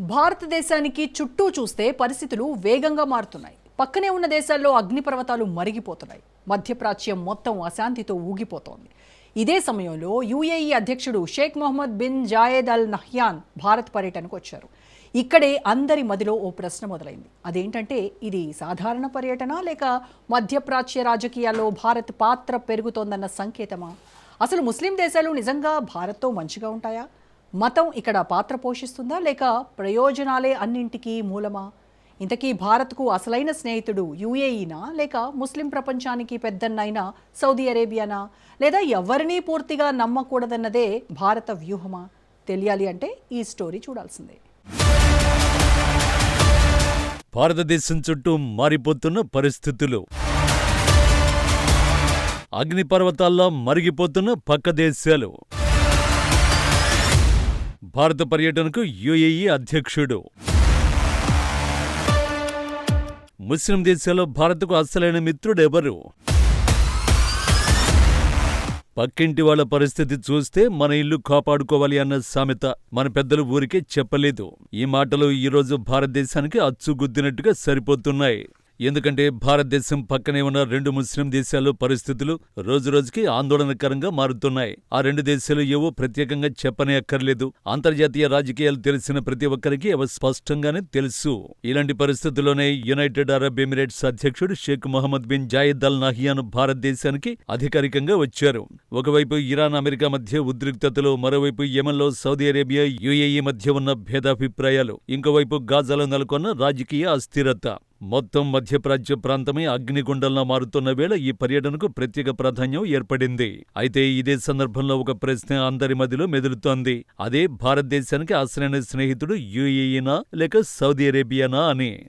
భారతదేశానికి చుట్టూ చూస్తే పరిస్థితులు వేగంగా మారుతున్నాయి. పక్కనే ఉన్న దేశాల్లో అగ్నిపర్వతాలు మరిగిపోతున్నాయి. మధ్యప్రాచ్యం మొత్తం అశాంతితో ఊగిపోతోంది. ఇదే సమయంలో యుఏఈ అధ్యక్షుడు Sheikh Mohammed bin Zayed Al Nahyan Bharat పర్యటనకు వచ్చారు. ఇక్కడే అందరి మదిలో ఓ ప్రశ్న మొదలైంది. అదేంటంటే ఇది సాధారణ పర్యటన లేక మధ్యప్రాచ్య రాజకీయాల్లో భారత్ పాత్ర పెరుగుతోందన్న సంకేతమా? అసలు ముస్లిం దేశాలు నిజంగా భారత్తో మంచిగా ఉంటాయా? మతం ఇక్కడ పాత్ర పోషిస్తుందా లేక ప్రయోజనాలే అన్నింటికీ మూలమా? ఇంతకీ భారత్కు అసలైన స్నేహితుడు యుఏఈనా లేక ముస్లిం ప్రపంచానికి పెద్దన్నైనా సౌదీ అరేబియానా? లేదా ఎవరినీ పూర్తిగా నమ్మకూడదన్నదే భారత వ్యూహమా? తెలియాలి అంటే ఈ స్టోరీ చూడాల్సిందే. భారతదేశం చుట్టూ మారిపోతున్న పరిస్థితులు. అగ్నిపర్వతాల్లో మరిగిపోతున్న పక్క దేశాలు. భారత పర్యటనకు యుఏఈ అధ్యక్షుడు. ముస్లిం దేశాల్లో భారత్కు అసలైన మిత్రుడెవరు పక్కింటి వాళ్ళ పరిస్థితి చూస్తే మన ఇల్లు కాపాడుకోవాలి అన్న సామెత మన పెద్దలు ఊరికే చెప్పలేదు. ఈ మాటలు ఈరోజు భారతదేశానికి అచ్చుగుద్దినట్టుగా సరిపోతున్నాయి. ఎందుకంటే భారతదేశం పక్కనే ఉన్న రెండు ముస్లిం దేశాల్లో పరిస్థితులు రోజురోజుకి ఆందోళనకరంగా మారుతున్నాయి. ఆ రెండు దేశాలు ఏవో ప్రత్యేకంగా చెప్పనే అక్కర్లేదు అంతర్జాతీయ రాజకీయాలు తెలిసిన ప్రతి ఒక్కరికి అవి స్పష్టంగానే తెలుసు. ఇలాంటి పరిస్థితుల్లోనే యునైటెడ్ అరబ్ ఎమిరేట్స్ అధ్యక్షుడు Sheikh Mohammed bin Zayed Al Nahyan భారతదేశానికి అధికారికంగా వచ్చారు. ఒకవైపు ఇరాన్ అమెరికా మధ్య ఉద్రిక్తతలు మరోవైపు యెమెన్లో సౌదీ అరేబియా యుఏఈ మధ్య ఉన్న భేదాభిప్రాయాలు ఇంకోవైపు గాజాలో నెలకొన్న రాజకీయ అస్థిరత. మొత్తం మధ్యప్రాచ్య ప్రాంతమే అగ్నిగుండంలా మారుతున్న వేళ ఈ పర్యటనకు ప్రత్యేక ప్రాధాన్యం ఏర్పడింది. అయితే ఇదే సందర్భంలో ఒక ప్రశ్న అందరి మదిలో మెదులుతోంది. అదే భారతదేశానికి అసలైన స్నేహితుడు యుఏఈనా లేక సౌదీ అరేబియానా అని.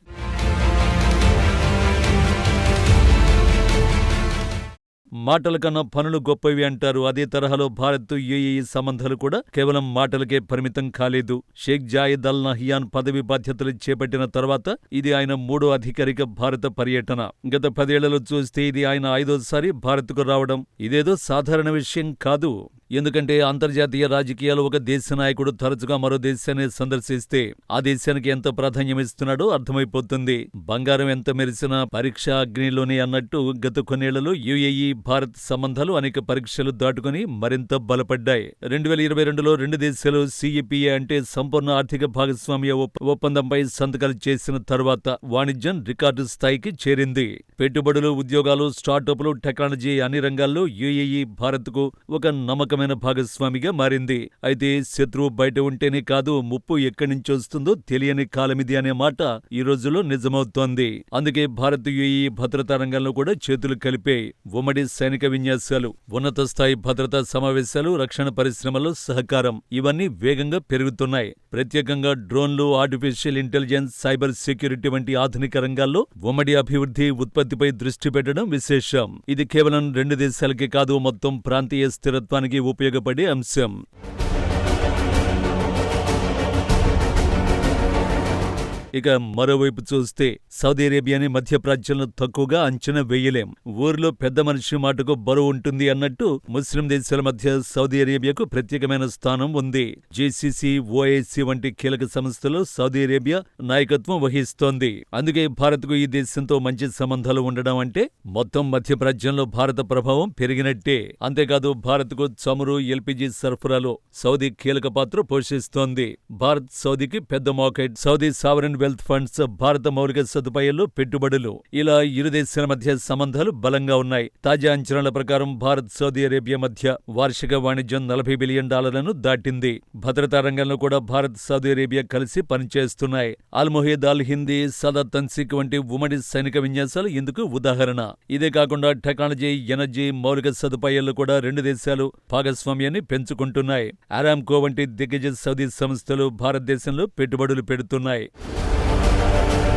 మాటల కన్నా పనులు గొప్పవి అంటారు. అదే తరహాలో భారత్ యుఏఈ సంబంధాలు కూడా కేవలం మాటలకే పరిమితం కాలేదు. షేక్ జాయిద్ అల్ నహియాన్ పదవి బాధ్యతలు చేపట్టిన తర్వాత ఇది ఆయన మూడో అధికారిక భారత పర్యటన. గత పదేళ్ళలో చూస్తే ఇది ఆయన ఐదోసారి భారత్కు రావడం ఇదేదో సాధారణ విషయం కాదు. ఎందుకంటే అంతర్జాతీయ రాజకీయాలు ఒక దేశ నాయకుడు తరచుగా మరో దేశాన్ని సందర్శిస్తే ఆ దేశానికి ఎంత ప్రాధాన్యమిస్తున్నాడో అర్థమైపోతుంది. బంగారం ఎంత మెరిసినా పరీక్ష అగ్నిలోనే అన్నట్టు గత కొన్నేళ్ళలో యుఏఈ భారత్ సంబంధాలు అనేక పరీక్షలు దాటుకుని మరింత బలపడ్డాయి. రెండు వేల ఇరవై రెండులో రెండు దేశాలు సిఈపిఏ అంటే సంపూర్ణ ఆర్థిక భాగస్వామ్య ఒప్పందంపై సంతకాలు చేసిన తర్వాత వాణిజ్యం రికార్డు స్థాయికి చేరింది. పెట్టుబడులు ఉద్యోగాలు స్టార్టప్లు టెక్నాలజీ అన్ని రంగాల్లో యుఏఈ భారత్కు ఒక నమ్మకమైన భాగస్వామిగా మారింది. అయితే శత్రువు బయట ఉంటేనే కాదు ముప్పు ఎక్కడి నుంచి వస్తుందో తెలియని కాలమిది అనే మాట ఈ రోజుల్లో నిజమవుతోంది. అందుకే భారత్ యుఏఈ భద్రతా రంగంలో కూడా చేతులు కలిపే ఉమ్మడి సైనిక విన్యాసాలు ఉన్నత స్థాయి భద్రతా సమావేశాలు రక్షణ పరిశ్రమలో సహకారం ఇవన్నీ వేగంగా పెరుగుతున్నాయి. ప్రత్యేకంగా డ్రోన్లు ఆర్టిఫిషియల్ ఇంటెలిజెన్స్ సైబర్ సెక్యూరిటీ వంటి ఆధునిక రంగాల్లో ఉమ్మడి అభివృద్ధి ఉత్పత్తిపై దృష్టి పెట్టడం విశేషం. ఇది కేవలం రెండు దేశాలకే కాదు మొత్తం ప్రాంతీయ స్థిరత్వానికి ఉపయోగపడే అంశం. ఇక మరోవైపు చూస్తే సౌదీ అరేబియాని మధ్యప్రాచ్యంలో తక్కువగా అంచనా వేయలేం. ఊరిలో పెద్ద మనిషి మాటకు బరువు ఉంటుంది అన్నట్టు ముస్లిం దేశాల మధ్య సౌదీ అరేబియాకు ప్రత్యేకమైన స్థానం ఉంది. జేసీసీ ఓఐసీ వంటి కీలక సంస్థలు సౌదీ అరేబియా నాయకత్వం వహిస్తోంది. అందుకే భారత్కు ఈ దేశంతో మంచి సంబంధాలు ఉండడం అంటే మొత్తం మధ్యప్రాచ్యంలో భారత ప్రభావం పెరిగినట్టే. అంతేకాదు భారత్కు చమురు ఎల్పీజీ సరఫరాలో సౌదీ కీలక పాత్ర పోషిస్తోంది. భారత్ సౌదీకి పెద్ద market Saudi sovereign wealth funds భారత మౌలిక సదుపాయాల్లో పెట్టుబడులు. ఇలా ఇరు దేశాల మధ్య సంబంధాలు బలంగా ఉన్నాయి. తాజా అంచనాల ప్రకారం భారత్ సౌదీ అరేబియా మధ్య వార్షిక వాణిజ్యం నలభై బిలియన్ డాలర్లను దాటింది. భద్రతా రంగంలో కూడా భారత్ సౌదీ అరేబియా కలిసి పనిచేస్తున్నాయి. అల్మొహీద్ అల్ హిందీ సదా తన్సిక్ వంటి ఉమ్మడి సైనిక విన్యాసాలు ఇందుకు ఉదాహరణ. ఇదే కాకుండా టెక్నాలజీ ఎనర్జీ మౌలిక సదుపాయాల్లో కూడా రెండు దేశాలు భాగస్వామ్యాన్ని పెంచుకుంటున్నాయి. అరామ్కో వంటి దిగ్గజ సౌదీ సంస్థలు భారతదేశంలో పెట్టుబడులు పెడుతున్నాయి. Bye.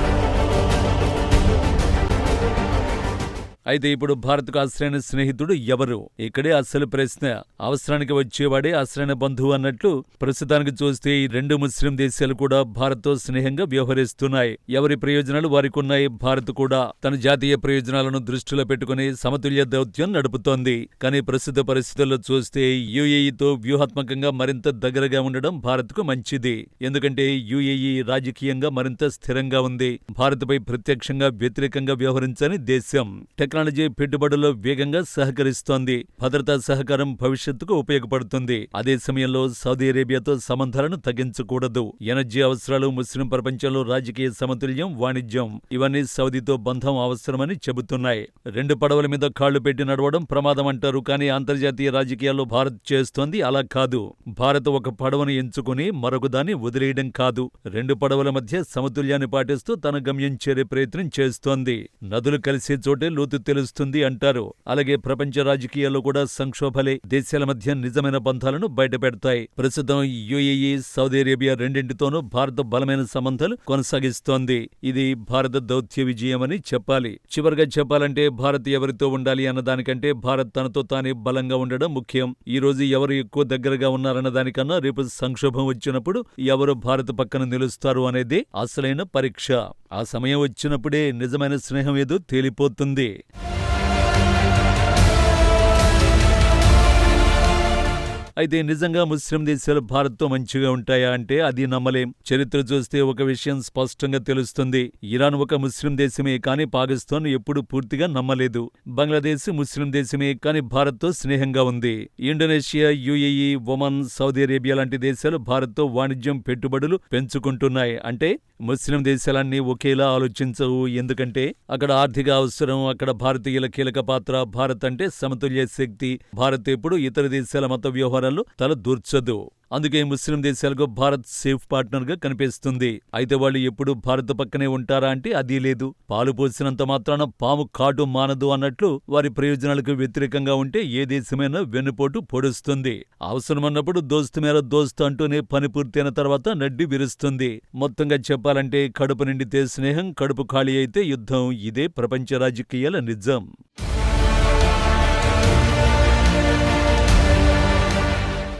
అయితే ఇప్పుడు భారత్కు అసలైన స్నేహితుడు ఎవరు? ఇక్కడే అసలు ప్రశ్న. అవసరానికి వచ్చేవాడే అసలైన బంధువు అన్నట్లు ప్రస్తుతానికి చూస్తే ఈ రెండు ముస్లిం దేశాలు కూడా భారత్తో స్నేహంగా వ్యవహరిస్తున్నాయి. ఎవరి ప్రయోజనాలు వారికి ఉన్నాయి? భారత్ కూడా తన జాతీయ ప్రయోజనాలను దృష్టిలో పెట్టుకుని సమతుల్య దౌత్యం నడుపుతోంది. కానీ ప్రస్తుత పరిస్థితుల్లో చూస్తే యుఏఈతో వ్యూహాత్మకంగా మరింత దగ్గరగా ఉండడం భారత్కు మంచిది. ఎందుకంటే యుఏఈ రాజకీయంగా మరింత స్థిరంగా ఉంది. భారత్పై ప్రత్యక్షంగా వ్యతిరేకంగా వ్యవహరించని దేశం. టెక్నాలజీ పెట్టుబడుల్లో వేగంగా సహకరిస్తోంది. భద్రతా సహకారం భవిష్యత్తుకు ఉపయోగపడుతుంది. అదే సమయంలో సౌదీ అరేబియాతో సంబంధాలను తగ్గించకూడదు. ఎనర్జీ అవసరాలు ముస్లిం ప్రపంచంలో రాజకీయ సమతుల్యం వాణిజ్యం ఇవన్నీ సౌదీతో బంధం అవసరమని చెబుతున్నాయి. రెండు పడవల మీద కాళ్ళు పెట్టి నడవడం ప్రమాదం అంటారు కానీ అంతర్జాతీయ రాజకీయాల్లో భారత్ చేస్తోంది అలా కాదు. భారత్ ఒక పడవను ఎంచుకుని మరొకదాన్ని వదిలేయడం కాదు. రెండు పడవల మధ్య సమతుల్యాన్ని పాటిస్తూ తన గమ్యం చేరే ప్రయత్నం చేస్తోంది. నదులు కలిసే చోటే లోతు తెలుస్తుంది అంటారు. అలాగే ప్రపంచ రాజకీయాల్లో కూడా సంక్షోభలే దేశాల మధ్య నిజమైన బంధాలను బయటపెడతాయి. ప్రస్తుతం యుఏఈ సౌదీ అరేబియా రెండింటితోనూ భారత బలమైన సంబంధాలు కొనసాగిస్తోంది. ఇది భారత దౌత్య విజయమని చెప్పాలి. చివరిగా చెప్పాలంటే భారత్ ఎవరితో ఉండాలి అన్న దానికంటే భారత్ తనతో తానే బలంగా ఉండడం ముఖ్యం. ఈ రోజు ఎవరు ఎక్కువ దగ్గరగా ఉన్నారన్న దానికన్నా రేపు సంక్షోభం వచ్చినప్పుడు ఎవరు భారత పక్కన నిలుస్తారు అనేది అసలైన పరీక్ష. ఆ సమయం వచ్చినప్పుడే నిజమైన స్నేహం ఏదో తేలిపోతుంది. అయితే నిజంగా ముస్లిం దేశాలు భారత్తో మంచిగా ఉంటాయా అంటే అది నమ్మలేం. చరిత్ర చూస్తే ఒక విషయం స్పష్టంగా తెలుస్తుంది. ఇరాన్ ఒక ముస్లిం దేశమే కానీ పాకిస్తాన్ ఎప్పుడు పూర్తిగా నమ్మలేదు. బంగ్లాదేశ్ ముస్లిం దేశమే కానీ భారత్తో స్నేహంగా ఉంది. Indonesia UAE Oman Saudi Arabia లాంటి దేశాలు భారత్తో వాణిజ్యం పెట్టుబడులు పెంచుకుంటున్నాయి. అంటే ముస్లిం దేశాలన్నీ ఒకేలా ఆలోచించవు. ఎందుకంటే అక్కడ ఆర్థిక అవసరం అక్కడ భారతీయుల కీలక పాత్ర భారత్ అంటే సమతుల్య శక్తి. భారత్ ఎప్పుడు ఇతర దేశాల మత వ్యవహారాల్లో తల దూర్చదు. అందుకే ముస్లిం దేశాలకు భారత్ సేఫ్ పార్ట్నర్గా కనిపిస్తుంది. అయితే వాళ్ళు ఎప్పుడు భారత్ పక్కనే ఉంటారా అంటే అదీ లేదు. పాలు పోసినంత మాత్రాన పాము కాటు మానదు అన్నట్లు వారి ప్రయోజనాలకు వ్యతిరేకంగా ఉంటే ఏ దేశమైనా వెన్నుపోటు పొడుస్తుంది. అవసరమన్నప్పుడు దోస్తు మేర దోస్తు అంటూనే పని పూర్తయిన తర్వాత నడ్డి విరుస్తుంది. మొత్తంగా చెప్పాలంటే కడుపు నిండితే స్నేహం కడుపు ఖాళీ అయితే యుద్ధం. ఇదే ప్రపంచ రాజకీయాల నిజం.